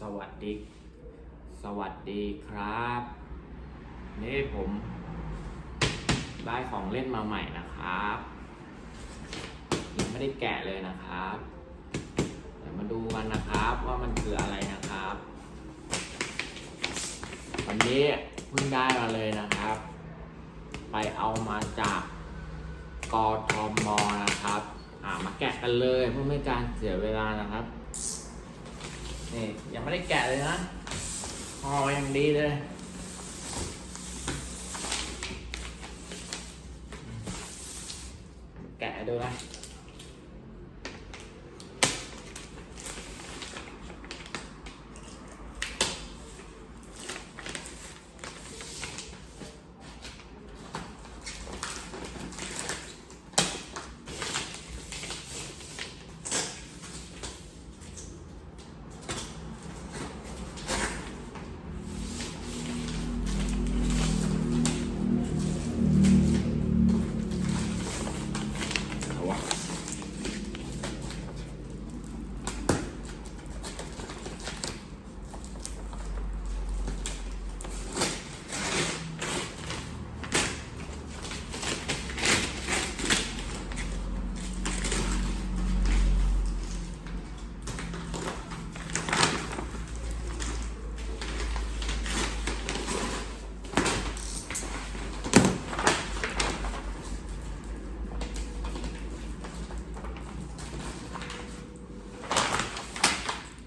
สวัสดี สวัสดีครับ นี่ผมได้ของเล่นมาใหม่นะครับ ยังไม่ได้แกะเลยนะครับ เดี๋ยวมาดูกันนะครับว่ามันคืออะไรนะครับ วันนี้เพิ่งได้มาเลยนะครับ ไปเอามาจากกทมนะครับ อ่ามาแกะกันเลยเพื่อไม่ให้การเสียเวลานะครับ นี่ยังไม่ได้แกะเลยนะห่อยังดีเลยแกะดูนะ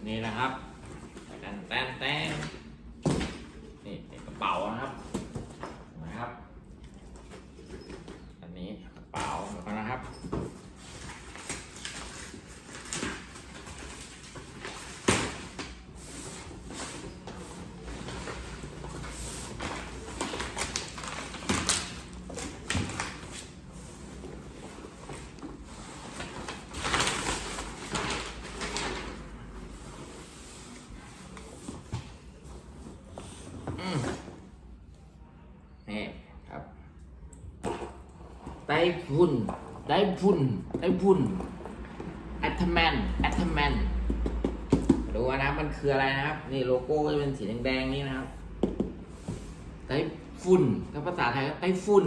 นี่นะครับแตนแตนแตนนี่เป็นกระเป๋านะครับนะครับ อันนี้กระเป๋าเดี๋ยวก่อนนะครับ อืมนี่ครับ ไต้ฝุ่นได้พุ่นได้พุ่นแอตแมนแอตแมนดูนะมันคืออะไรนะครับ นี่โลโก้ก็จะเป็นสีแดงๆนี่นะครับไต้ฝุ่นถ้าภาษาไทยก็ไต้ฝุ่น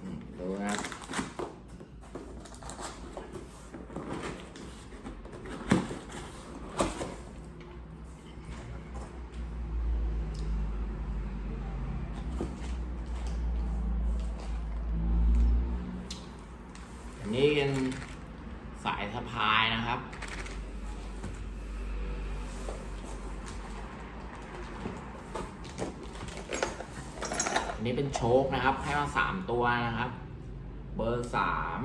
อืมดูนะครับ อันนี้เป็นสายสะพายนะครับ อันนี้เป็นโชคนะครับ ให้มาสามตัวนะครับ เบอร์สาม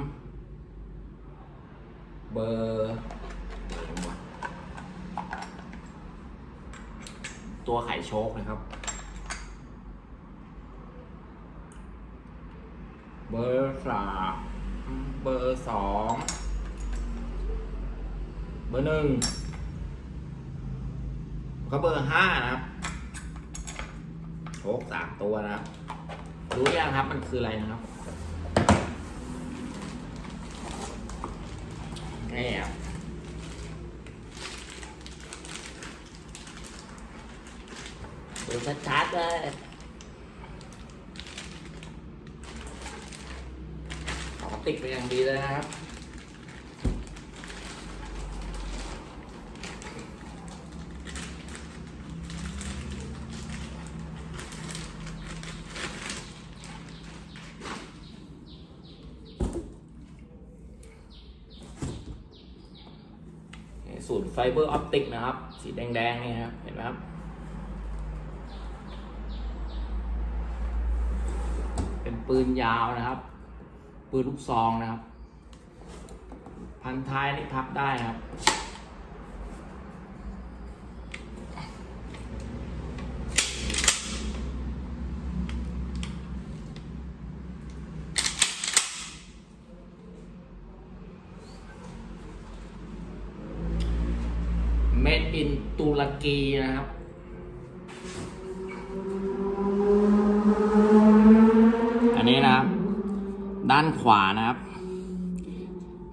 เบอร์ตัวไข่โชคนะครับ เบอร์สามเบอร์สองเบอร์หนึ่งก็เบอร์ห้านะครับ โชคสามตัวนะครับรู้ยังครับมันคืออะไรนะครับนี่ครับดูชัดๆเลยติดไปอย่างดีเลยนะครับ สูตรไฟเบอร์ออปติกนะครับ สีแดงๆนี่ครับเห็นไหมครับ เป็นปืนยาวนะครับ ปืนลูกซองนะครับ พันท้ายนี่พับได้ครับ เมดอินตุร กีนะครับอันนี้นะครับ ด้านขวานะครับ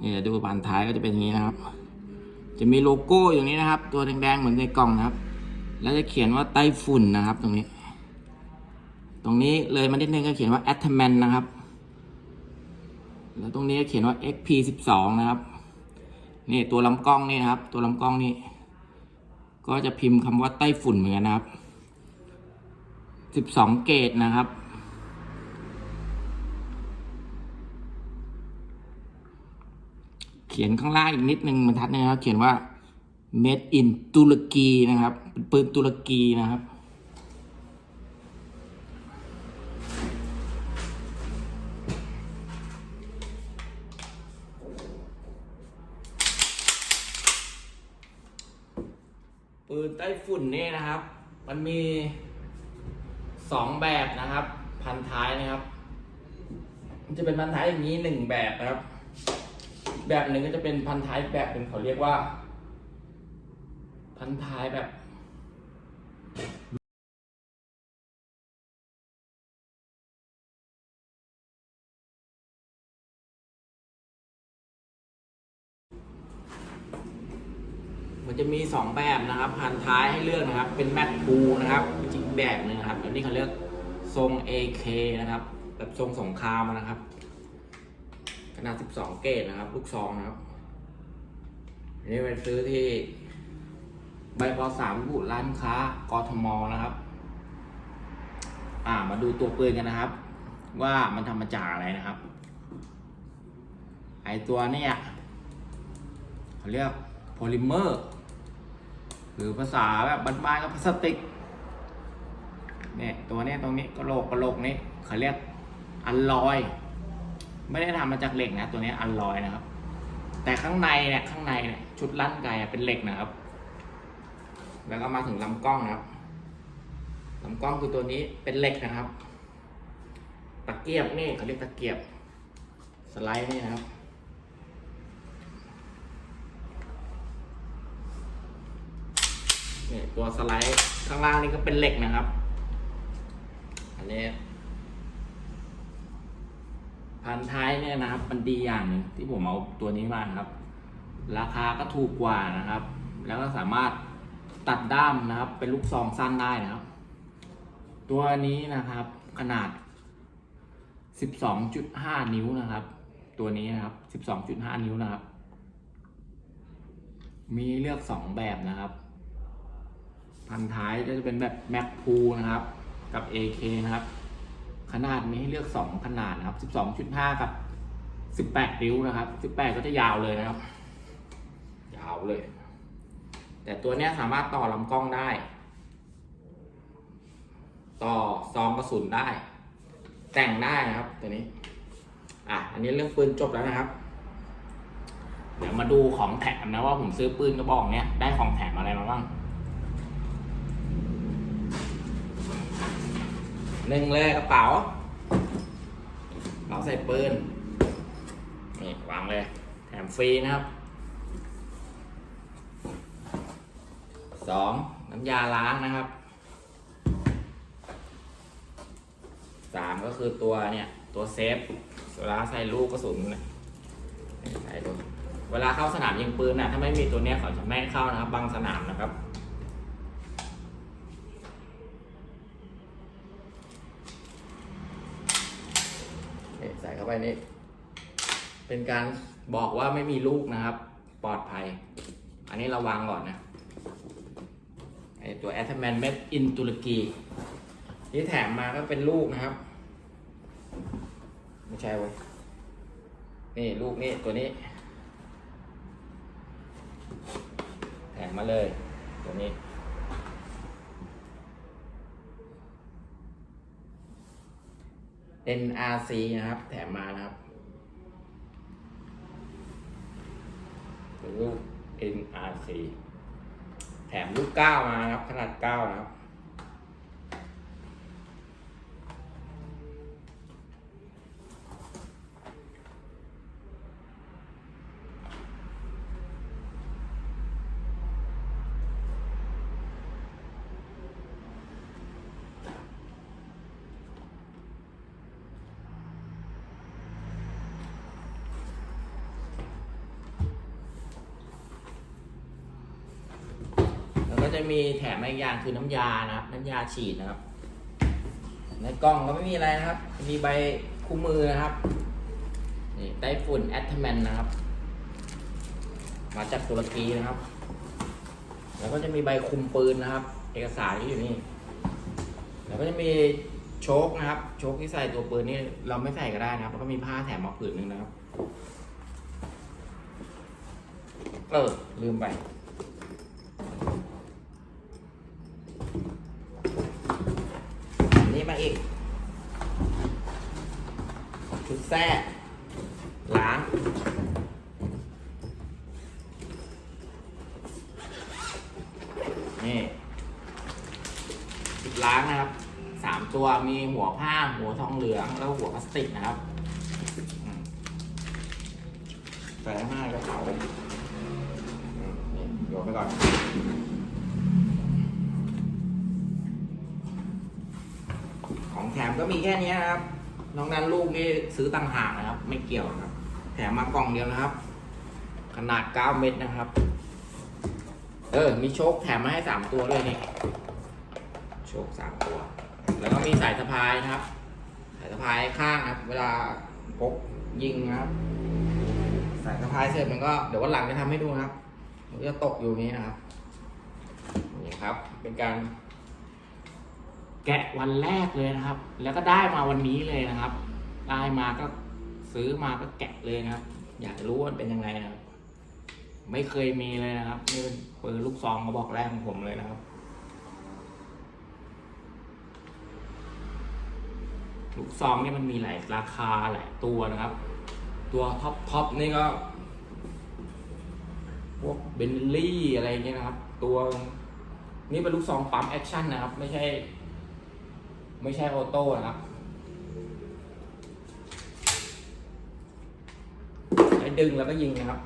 นี่เดี๋ยวดูบานท้ายก็จะเป็นอย่างนี้นะครับ จะมีโลโก้อย่างนี้นะครับ ตัวแดงๆเหมือนในกล่องนะครับ แล้วจะเขียนว่าไต้ฝุ่นนะครับ ตรงนี้ ตรงนี้เลยมานิดนึงก็เขียนว่า a t m a n นะครับ แล้วตรงนี้ก็เขียนว่า XP 12 นะครับ นี่ตัวลำกล้องนี่นะครับ ตัวลำกล้องนี่ ก็จะพิมพ์คำว่าไต้ฝุ่นเหมือนกันนะครับ12เกตนะครับ เขียนข้างล่างอีกนิดนึงบรรทัดนึงนะครับ เขียนว่า made in ตุรกีนะครับ เป็นปืนตุรกีนะครับ ปื นไต้ฝุ่นนี่นะครับ มันมีสองแบบนะครับ พันท้ายนะครับจะเป็นพันท้ายอย่างนี้หนึ่งแบบนะครับ แบบหนึ่งก็จะเป็นพันท้ายแบบหนึ่งเขาเรียกว่า พันท้ายแบบ มันจะมีสองแบบนะครับพันท้ายให้เลือกนะครับ เป็นแมทบูนะครับจริงแบบหนึ่งครับอันนี้เขาเรียกทรง AK นะครับแบบทรงสงครามนะครับ ขนาด 12 เกตนะครับ ลูกซองนะครับอันนี้ไปซื้อที่ใบปอสามบุร้านค้ากทมนะครับ อ่ามาดูตัวปืนกันนะครับ ว่ามันทำมาจากอะไรนะครับ ไอตัวเนี้ยเขาเรียกโพลิเมอร์ รือภาษาแบบบ้านๆก็พลาสติกเนี่ยตัวเนี้ยตรงนี้กระโหลกกระโหลกนี้เขาเรียกอัลลอย ไม่ได้ทำมาจากเหล็กนะ ตัวนี้อัลลอยนะครับ แต่ข้างในเนี่ยข้างในเนี่ยชุดลั่นไกเป็นเหล็กนะครับ แล้วก็มาถึงลำกล้องนะครับลำกล้องคือตัวนี้เป็นเหล็กนะครับ ตะเกียบนี่เขาเรียกตะเกียบ สไลด์นี่นะครับ นี่ตัวสไลด์ข้างล่างนี่ก็เป็นเหล็กนะครับ อันนี้พันท้ายเนี่ยนะครับ มันดีอย่างหนึ่งที่ผมเอาตัวนี้มาครับ ราคาก็ถูกกว่านะครับ แล้วก็สามารถตัดด้ามนะครับ เป็นลูกซองสั้นได้นะครับ ตัวนี้นะครับขนาด 12.5 นิ้วนะครับ ตัวนี้นะครับ 12.5 นิ้วนะครับ มีเลือก 2 แบบนะครับ พันท้ายก็จะเป็นแบบแม็กพูนะครับ กับ AK นะครับ ขนาดมีให้เลือก 2 ขนาดนะครับ 12.5 กับ 18 นิ้วนะครับ 18 ก็จะยาวเลยนะครับ ยาวเลย แต่ตัวนี้สามารถต่อลำกล้องได้ ต่อซองกระสุนได้ แต่งได้นะครับตัวนี้ อะ อันนี้เรื่องปืนจบแล้วนะครับเดี๋ยวมาดูของแถมนะว่าผมซื้อปืนกระบอกเนี้ยได้ของแถมอะไรมาบ้าง หนึ่งเลยกระเป๋ากราใส่ปืน นี่วางเลย แถมฟรีนะครับสองน้ำยาล้างนะครับสามก็คือตัวเนี่ย ตัวเซฟเวลาใส่ลูกกระสุนเนี่ยใส่ตัวเวลาเข้าสนามยิงปืนน่ะถ้าไม่มีตัวเนี้ยเขาจะไม่เข้านะครับ บางสนามนะครับ นี่ใส่เข้า ไปนี่เป็นการบอกว่าไม่มีลูกนะครับ ปลอดภัย อันนี้ราวางก่อนนะไอตัว a t m a n Made in ตุรกีที่แถมมาก็เป็นลูกนะครับ ไม่ใช่เว้ยนี่ลูกนี่ตัวนี้ แถมมาเลย ตัวนี้ NRC นะครับ แถมมานะครับรูป NRC แถมลูกเก้ามานะครับ ขนาดเก้านะครับ น จะ มีแถมอีกอย่างคือน้ำยานะครับ น้ำยาฉีดนะครับ ในกล่องก็ไม่มีอะไรนะครับ มีใบคู่มือนะครับนี่ไต้ฝุ่นแอตเทแมนนะครับ มาจากตุรกีนะครับ แล้วก็จะมีใบคุมปืนนะครับ เอกสารที่อยู่นี่ แล้วก็จะมีโชคนะครับ โชคที่ใส่ตัวปืนนี่เราไม่ใส่ก็ได้นะครับแล้วก็มีผ้าแถมมาผืนหนึ่งนะครับ เออลืมไป อันนี้มาอีก ชุดแท้ล้าง นี่ชุด ล้างนะครับสามตัวมีหัวผ้าหัวทองเหลืองแล้วหัวพลาสติกนะครับใส่ห้ากระเป๋านี่โยนไปก่อนของแถมก็มีแค่นี้นะครับ น้องนั้นลูกนี่ซื้อต่างหากนะครับ ไม่เกี่ยวนะครับ แถมมากล่องเดียวนะครับ ขนาด 9 เม็ดนะครับ เออ มีโชคแถมมาให้ 3 ตัวด้วยนี่ โชค3ตัว แล้วก็มีสายสะพายนะครับ สายสะพายข้างนะครับ เวลาพกยิงนะครับ สายสะพายเสร็จมันก็เดี๋ยววันหลังจะทำให้ดูนะครับมันจะตกอยู่นี้นะครับนี่ครับ เป็นการ แกะวันแรกเลยนะครับ แล้วก็ได้มาวันนี้เลยนะครับ ได้มาก็ซื้อมาก็แกะเลยนะครับ อยากจะรู้ว่าเป็นยังไงนะครับ ไม่เคยมีเลยนะครับนี่เป็นปืนลูกซองกระบอกแรกของผมเลยนะครับ ลูกซองนี่มันมีหลายราคาหลายตัวนะครับ ตัวท็อปท็อปนี่ก็พวกเบนลี่อะไรเงี้ยนะครับ ตัวนี่เป็นลูกซองปั๊มแอคชั่นนะครับ ไม่ใช่ ไม่ใช่ออโต้นะครับให้ดึงแล้วก็ยิงนะครับ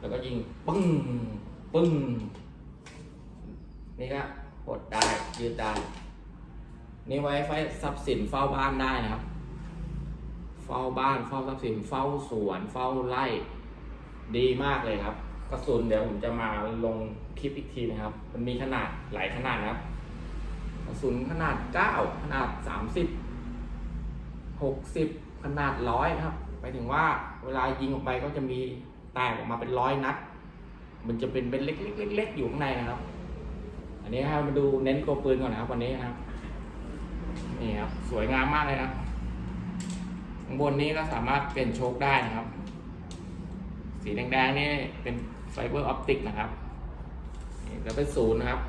แล้วก็ยิงปึ้งปึ้งนี่ก็กดได้ยืดได้ นี่ไว้ไฟทรัพย์สินเฝ้าบ้านได้นะครับ เฝ้าบ้านเฝ้าทรัพย์สินเฝ้าสวนเฝ้าไร่ดีมากเลยครับกระสุนเดี๋ยวผมจะมาลงคลิปอีกทีนะครับ มันมีขนาดหลายขนาดนะครับกระสุนขนาด9ขนาด30 60ขนาดร้อยครับหมายถึงว่าเวลายิงออกไปก็จะมีแตกออกมาเป็นร้อยนัด มันจะเป็นเป็นเล็กๆๆๆอยู่ข้างในนะครับ อันนี้ให้มาดูเน้นตัวปืนก่อนนะครับวันนี้นะครับ นี่ครับ สวยงามมากเลยนะบข้างบนนี้ก็สามารถเปลี่ยนโชคได้นะครับ สีแดงๆนี่เป็นไฟเบอร์ออปติกนะครับนี่แล้วเป็นศูนย์นะครับ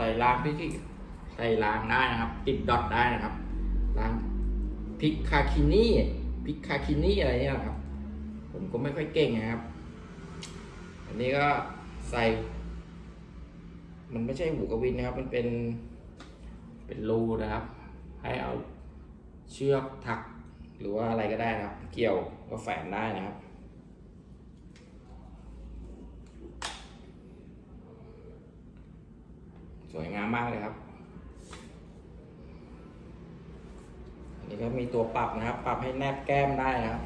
ส่รางพริกที่ใส่รางได้นะครับ ติดดอทได้นะครับรางพริกคาคินี่พริกคาคินี่อะไรเนี่ยครับ ผมก็ไม่ค่อยเก่งนะครับ อันนี้ก็ใส่ มันไม่ใช่หูกระวินนะครับ มันเป็นเป็นรูนะครับ ให้เอาเชือกถักหรือว่าอะไรก็ได้นะครับ เกี่ยวก็แฝนได้นะครับ สวยงามมากเลยครับอันนี้ก็มีตัวปรับนะครับ ปรับให้แนบแก้มได้นะครับ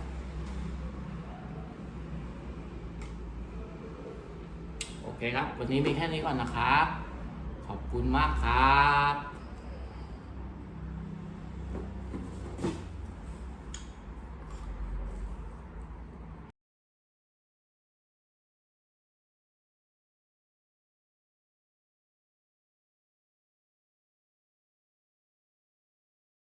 โอเคครับ วันนี้มีแค่นี้ก่อนนะครับ ขอบคุณมากครับ